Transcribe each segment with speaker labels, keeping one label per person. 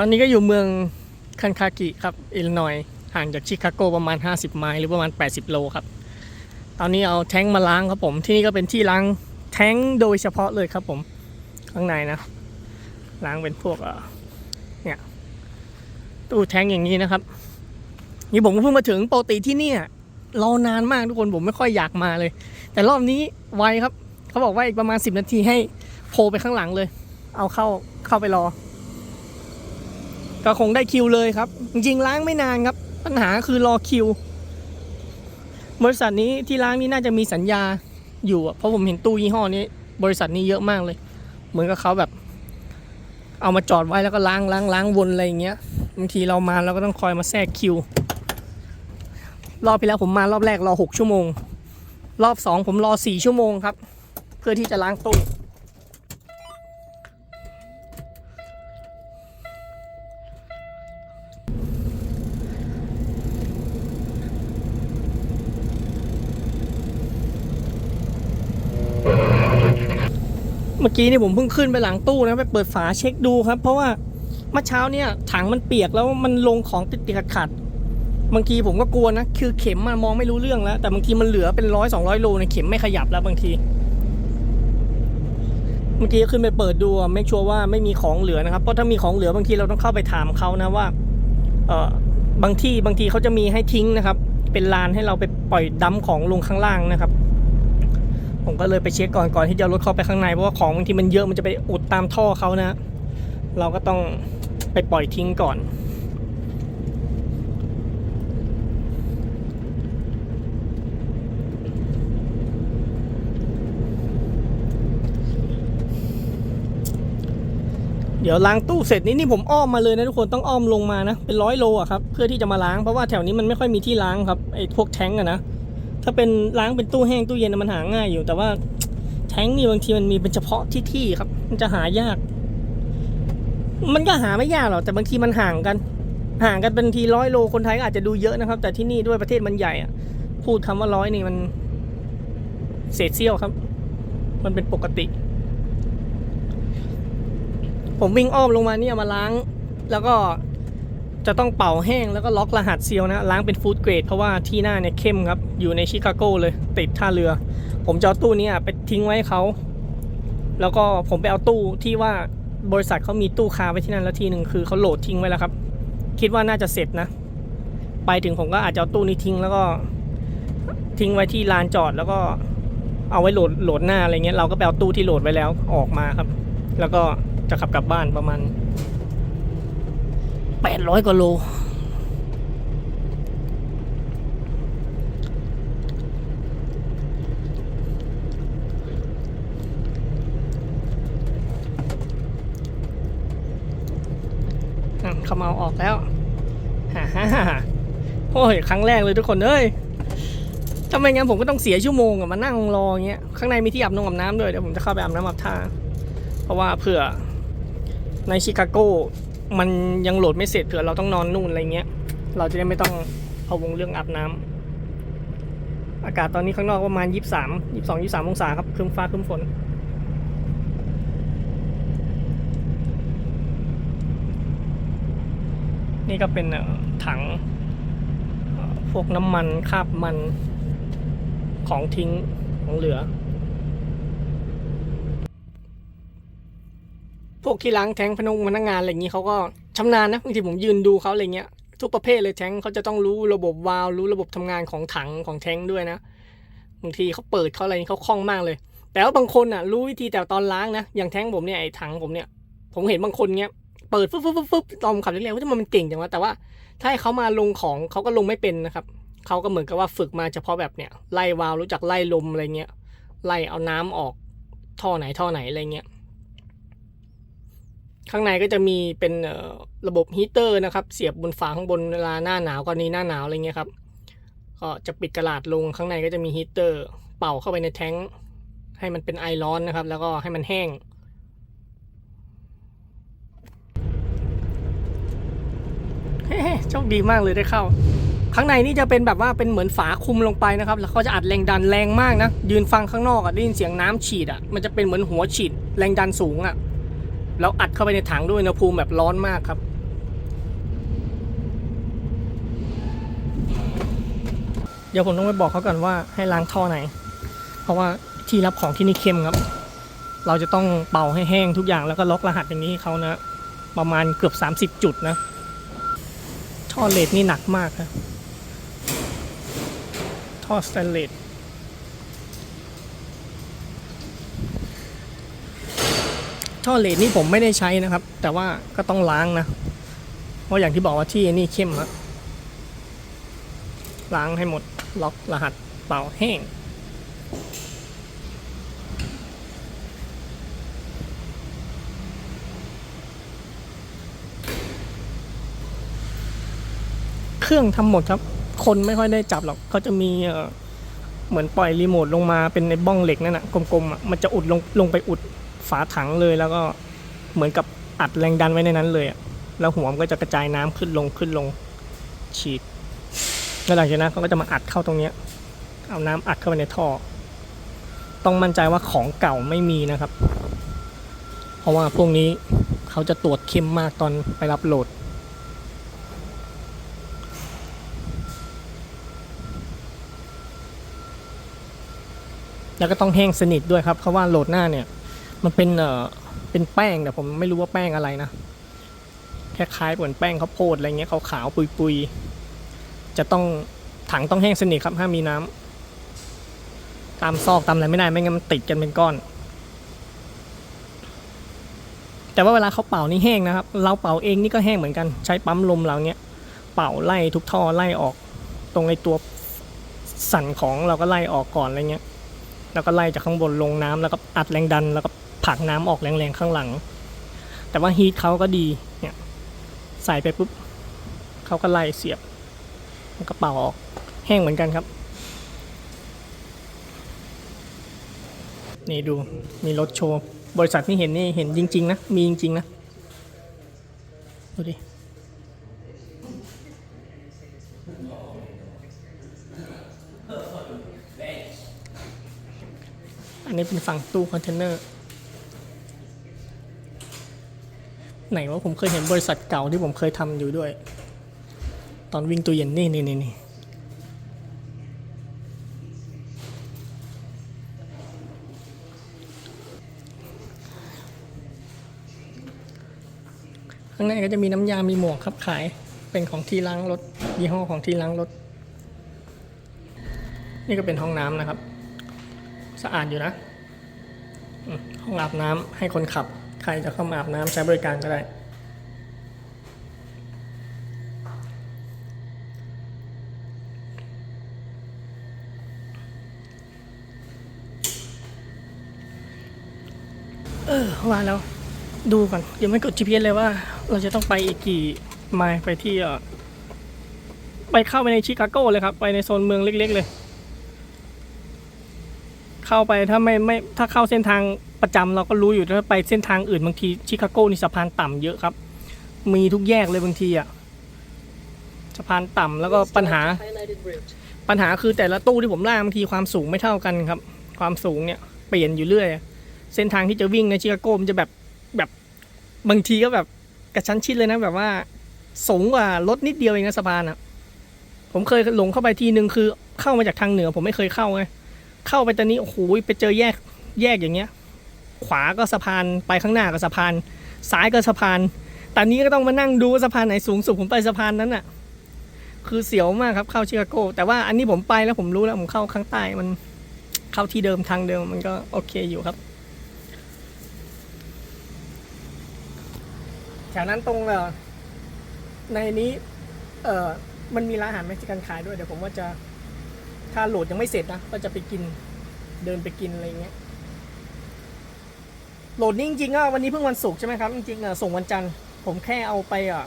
Speaker 1: ตอนนี้ก็อยู่เมืองคันคากิครับอิลลินอยห่างจากชิคาโกประมาณ 50 ไมล์หรือประมาณ 80 โลครับ ตอนนี้เอาแท้งมาล้างครับผม ที่นี่ก็เป็นที่ล้างแท้งโดยเฉพาะเลยครับผม ข้างในนะ ล้างเป็นพวกเนี่ยตู้แท้งอย่างนี้นะครับ นี่ผมก็เพิ่งมาถึงปกติที่นี่รอนานมากทุกคนผมไม่ค่อยอยากมาเลย แต่รอบนี้ไวครับ เขาบอกว่าอีกประมาณ 10 นาทีให้โผล่ไปข้างหลังเลย เอาเข้าเข้าไปรอ ก็คงได้คิวเลยครับ จริงๆล้างไม่นานครับ ปัญหาคือรอคิว บริษัทนี้ที่ล้างนี่น่าจะมีสัญญาอยู่เพราะผมเห็นตู้ยี่ห้อนี้ บริษัทนี้เยอะมากเลย เหมือนกับเขาแบบ เอามาจอดไว้แล้วก็ล้างล้างล้างวนอะไรอย่างเงี้ยบางทีเรามาเราก็ต้องคอยมาแทรกคิว รอบที่แล้วผมมารอบแรกรอหกชั่วโมง รอบสองผมรอสี่ชั่วโมงครับ เพื่อที่จะล้างตู้ มื่อกี้นี่ผมเพิ่งขึ้นไปหลังตู้นะไปเปิดฝาเช็คดูครับ เพราะว่าเมื่อเช้าเนี่ยถังมันเปียกแล้วมันลงของติดติดขัดขัดๆบางทีผมก็กลัวนะ คือเข็มมันมองไม่รู้เรื่องแล้ว แต่บางทีมันเหลือเป็นร้อยสองร้อยโลในเข็มไม่ขยับแล้วบางที เมื่อกี้ขึ้นไปเปิดดูไม่ชัวร์ว่าไม่มีของเหลือนะครับ เพราะถ้ามีของเหลือบางทีเราต้องเข้าไปถามเขานะว่า เออบางที่บางทีเขาจะมีให้ทิ้งนะครับ เป็นลานให้เราไปปล่อยดัมของลงข้างล่างนะครับ ผมก็เลยไปเช็คก่อนก่อนที่จะรถเข้าไปข้างในเพราะว่าของบางทีมันเยอะมันจะไปอุดตามท่อเขานะ เราก็ต้องไปปล่อยทิ้งก่อนเดี๋ยวล้างตู้เสร็จนี่นี่ผมอ้อมมาเลยนะทุกคนต้องอ้อมลงมานะ เป็นร้อยโลอะครับ เพื่อที่จะมาล้างเพราะว่าแถวนี้มันไม่ค่อยมีที่ล้างครับไอ้พวกแท้งอะนะ ถ้าเป็นล้างเป็นตู้แห้งตู้เย็นมันหาง่ายอยู่ แต่ว่าแท้งนี่บางทีมันมีเป็นเฉพาะที่ที่ครับ มันจะหายาก มันก็หาไม่ยากหรอกแต่บางทีมันห่างกัน ห่างกันเป็นทีร้อยโลคนไทยก็อาจจะดูเยอะนะครับ แต่ที่นี่ด้วยประเทศมันใหญ่อะพูดคำว่าร้อยนี่มันเศษเสี้ยวครับ มันเป็นปกติ ผมวิ่งอ้อมลงมาเนี่ยมาล้าง แล้วก็ จะต้องเป่าแห้งแล้วก็ล็อกรหัสเซียวนะล้างเป็นฟู้ดเกรดเพราะว่าที่หน้าเนี่ยเข้มครับ อยู่ในชิคาโกเลย ติดท่าเรือ ผมจะเอาตู้นี้ไปทิ้งไว้ให้เขา แล้วก็ผมไปเอาตู้ที่ว่าบริษัทเขามีตู้คาไว้ที่นั่นแล้วทีหนึ่งคือเขาโหลดทิ้งไว้แล้วครับ คิดว่าน่าจะเสร็จนะ ไปถึงผมก็อาจจะเอาตู้นี้ทิ้งแล้วก็ทิ้งไว้ที่ลานจอดแล้วก็เอาไว้โหลดโหลดหน้าอะไรเงี้ยเราก็ไปเอาตู้ที่โหลดไว้แล้วออกมาครับ แล้วก็จะขับกลับบ้านประมาณ 800กว่าโล ขมาเอาออกแล้วฮ่าฮ่าฮ่าโอ้ย ครั้งแรกเลยทุกคนเอ้ยถ้าไมงั้นผมก็ต้องเสียชั่วโมงอะมานั่งรอเงี้ย ข้างในมีที่อาบน้ำอาบน้ำด้วย เดี๋ยวผมจะเข้าไปอาบน้ำอาบท่า เพราะว่าเผื่อในชิคาโก มันยังโหลดไม่เสร็จเผื่อเราต้องนอนนู่นอะไรเงี้ย เราจะได้ไม่ต้องพะวงเรื่องอาบน้ำอากาศตอนนี้ข้างนอกประมาณ23 22 23องยี่สามองศาครับครึ้มฟ้าครึ้มฝนนี่ก็เป็นถังพวกน้ำมันคาบมันของทิ้งของเหลือ พวกที่ล้างแท้งพนงพนักงานอะไรอย่างนี้เขาก็ชำนาญนะบางทีผมยืนดูเขาอะไรเงี้ยทุกประเภทเลยแท้งเขาจะต้องรู้ระบบวาล์วรู้ระบบทำงานของถังของแท้งด้วยนะบางทีเขาเปิดเขาอะไรเขาคล่องมากเลย แต่ว่าบางคนอะ รู้วิธีแต่ตอนล้างนะอย่างแท้งผมเนี่ยไอ้ถังผมเนี่ย ผมเห็นบางคนเนี้ยเปิดฟึ๊บฟึ๊บฟึ๊บฟึ๊บตอมขับเร็วๆว่าทำไมมันเก่งจังวะแต่ว่าถ้าให้เขามาลงของเขาก็ลงไม่เป็นนะครับเขาก็เหมือนกับว่าฝึกมาเฉพาะแบบเนี้ยไล่วาล์วรู้จักไล่ลมอะไรเงี้ยไล่เอาน้ำออกท่อไหนท่อไหนอะไรเงี้ย ข้างในก็จะมีเป็นระบบฮีเตอร์นะครับ เสียบบนฝาข้างบนเวลาหน้าหนาวกรณีหน้าหนาวอะไรเงี้ยครับก็จะปิดกระดาษลงข้างในก็จะมีฮีเตอร์เป่าเข้าไปในแท้งให้มันเป็นไอร้อนนะครับ แล้วก็ให้มันแห้ง เฮ้โชคดีมากเลยได้เข้า ข้างในนี่จะเป็นแบบว่าเป็นเหมือนฝาคุมลงไปนะครับ แล้วเขาจะอัดแรงดันแรงมากนะ ยืนฟังข้างนอกอะได้ยินเสียงน้ำฉีดอะมันจะเป็นเหมือนหัวฉีดแรงดันสูงอะ เราอัดเข้าไปในถังด้วยอุณหภูมิแบบร้อนมากครับเดี๋ยวผมต้องไปบอกเขากันว่าให้ล้างท่อไหน เพราะว่าที่รับของที่นี่เค็มครับ เราจะต้องเป่าให้แห้งทุกอย่างแล้วก็ล็อกรหัสอย่างนี้เขานะ ประมาณเกือบ 30 จุดนะ ท่อเลดนี่หนักมากนะท่อสแตนเลส ท่อเลดนี่ผมไม่ได้ใช้นะครับ แต่ว่าก็ต้องล้างนะ เพราะอย่างที่บอกว่าที่นี่เข้มอะล้างให้หมดล็อกรหัสเป่าแห้ง เครื่องทำหมดครับ คนไม่ค่อยได้จับหรอกเขาจะมีเอ่อเหมือนปล่อยรีโมทลงมาเป็นในบ้องเหล็กนั่นนะกลมๆอะมันจะอุดลงลงไปอุด ฝาถังเลยแล้วก็เหมือนกับอัดแรงดันไว้ในนั้นเลยอะแล้วหัวมันก็จะกระจายน้ำขึ้นลงขึ้นลงฉีดแล้วหลังจากนั้นเขาก็จะมาอัดเข้าตรงเนี้ยเอาน้ำอัดเข้าไปในท่อ ต้องมั่นใจว่าของเก่าไม่มีนะครับ เพราะว่าพวกนี้เขาจะตรวจเข้มมากตอนไปรับโหลด แล้วก็ต้องแห้งสนิทด้วยครับเพราะว่าโหลดหน้าเนี่ย มันเป็นเอ่อเป็นแป้งแต่ผมไม่รู้ว่าแป้งอะไรนะคล้ายๆเหมือนแป้งข้าวโพดอะไรเงี้ยขาวๆปุยๆจะต้องถังต้องแห้งสนิทครับห้ามมีน้ำตามซอกตามอะไรไม่ได้ไม่งั้นมันติดกันเป็นก้อน แต่ว่าเวลาเขาเป่านี่แห้งนะครับ เราเป่าเองนี่ก็แห้งเหมือนกันใช้ปั๊มลมเราเนี้ยเป่าไล่ทุกท่อไล่ออก ตรงในตัวสั่นของเราก็ไล่ออกก่อนอะไรเงี้ยแล้วก็ไล่จากข้างบนลงน้ำแล้วก็อัดแรงดันแล้วก็ ผักน้ำออกแรงๆข้างหลัง แต่ว่าฮีทเขาก็ดีเนี่ยใส่ไปปุ๊บเขาก็ไล่เสียบแล้วก็เป่าออกแห้งเหมือนกันครับ นี่ดูมีรถโชว์ บริษัทที่เห็นนี่เห็นจริง ๆ นะ มีจริง ๆ นะ ดูดิอันนี้เป็นฝั่งตู้คอนเทนเนอร์ ไหนว่าผมเคยเห็นบริษัทเก่าที่ผมเคยทำอยู่ด้วย ตอนวิ่งตู้เย็นนี่นี่นี่นข้างในก็จะมีน้ำยา มีหมวกครับขาย เป็นของที่ล้างรถ ยี่ห้อของที่ล้างรถ นี่ก็เป็นห้องน้ำนะครับ สะอาดอยู่นะ ห้องอาบน้ำให้คนขับ ใครจะเข้ามาอาบน้ำใช้บริการก็ได้ เออว่าแล้วดูก่อนยังไม่กด GPS เลยว่า เราจะต้องไปอีกกี่ไมล์ไปที่อ่ไปเข้าไปในชิคาโกเลยครับ ไปในโซนเมืองเล็ก ๆ เลย เข้าไปถ้าไม่ไม่ถ้าเข้าเส้นทาง ประจำเราก็รู้อยู่ถ้าไปเส้นทางอื่นบางทีชิคาโกนี่สะพานต่ำเยอะครับ มีทุกแยกเลยบางทีอะสะพานต่ำแล้วก็ปัญหา
Speaker 2: Highlighted route.
Speaker 1: ปัญหาคือแต่ละตู้ที่ผมล่างบางทีความสูงไม่เท่ากันครับ ความสูงเนี่ยเปลี่ยนอยู่เรื่อย เส้นทางที่จะวิ่งในชิคาโกมันจะแบบแบบบางทีก็แบบกระชั้นชิดเลยนะแบบว่าสูงกว่ารถนิดเดียวเองนะสะพานอะ ผมเคยหลงเข้าไปทีนึงคือเข้ามาจากทางเหนือ ผมไม่เคยเข้าไงเข้าไปตอนนี้โอ้โหไปเจอแยกแยกอย่างเงี้ย ขวาก็สะพานไปข้างหน้าก็สะพาน ซ้ายก็สะพานตอนนี้ก็ต้องมานั่งดูสะพานไหนสูงสุดผมไปสะพานนั้นอะ คือเสียวมากครับเข้าชิคาโก แต่ว่าอันนี้ผมไปแล้วผมรู้แล้วผมเข้าข้างใต้มันเข้าที่เดิมทางเดิมมันก็โอเคอยู่ครับแถวนั้นตรงเออในนี้ เออมันมีร้านอาหารเม็กซิกันขายด้วยเดี๋ยวผมว่าจะถ้าโหลดยังไม่เสร็จนะก็จะไปกินเดินไปกินอะไรเงี้ย โหลดนี่จริงๆก็วันนี้เพิ่งวันศุกร์ใช่ไหมครับจริงๆอะส่งวันจันทร์ผมแค่เอาไปอะ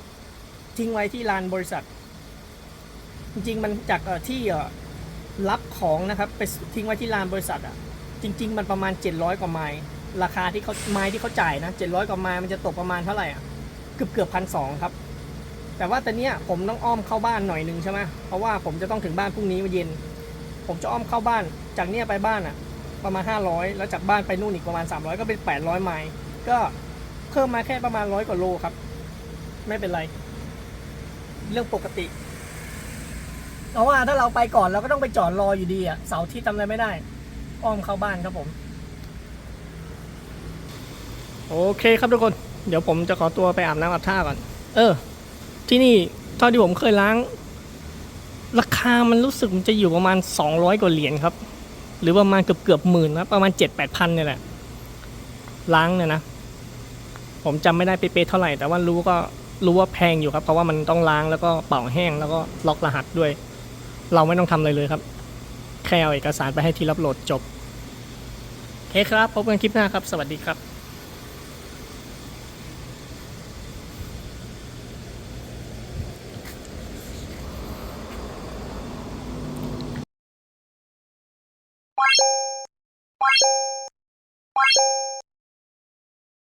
Speaker 1: ทิ้งไว้ที่ลานบริษัท จริงๆมันจากที่อ่อรับของนะครับไปทิ้งไว้ที่ลานบริษัทอะจริง ๆ มันประมาณ 700 กว่าไมล์ราคาที่เขาไมล์ที่เขาจ่ายนะ700 กว่าไมล์มันจะตกประมาณเท่าไหร่อะเกือบเกือบพันสองครับ แต่ว่าตอนเนี้ยผมต้องอ้อมเข้าบ้านหน่อยหนึงใช่ไหมเพราะว่าผมจะต้องถึงบ้านพรุ่งนี้เย็น ผมจะอ้อมเข้าบ้านจากเนี้ยไปบ้านอะ ประมาณ 500 แล้วจากบ้านไปนู่นอีกประมาณ 300 ก็เป็น 800 ไมล์ก็เพิ่มมาแค่ประมาณร้อยกว่าโลครับ ไม่เป็นไร เรื่องปกติเพราะว่าถ้าเราไปก่อนเราก็ต้องไปจอดรออยู่ดีอะเสาร์ที่ทำอะไรไม่ได้ อ้อมเข้าบ้านครับผม โอเคครับทุกคน เดี๋ยวผมจะขอตัวไปอาบน้ำอาบท่าก่อน เออ ที่นี่เท่าที่ผมเคยล้าง ราคามันรู้สึกมันจะอยู่ประมาณ 200 กว่าเหรียญครับ หรือประมาณเกือบเกือบหมื่นนะประมาณ 7 8พันเนี่ยแหละล้างเนี่ยนะ ผมจำไม่ได้เป๊ะๆเท่าไหร่ แต่ว่ารู้ก็รู้ว่าแพงอยู่ครับ เพราะว่ามันต้องล้างแล้วก็เป่าแห้งแล้วก็ล็อกรหัสด้วย เราไม่ต้องทำอะไรเลยครับ แค่เอาเอกสารไปให้ที่รับโหลดจบโอเคครับ พบกันคลิปหน้าครับ สวัสดีครับ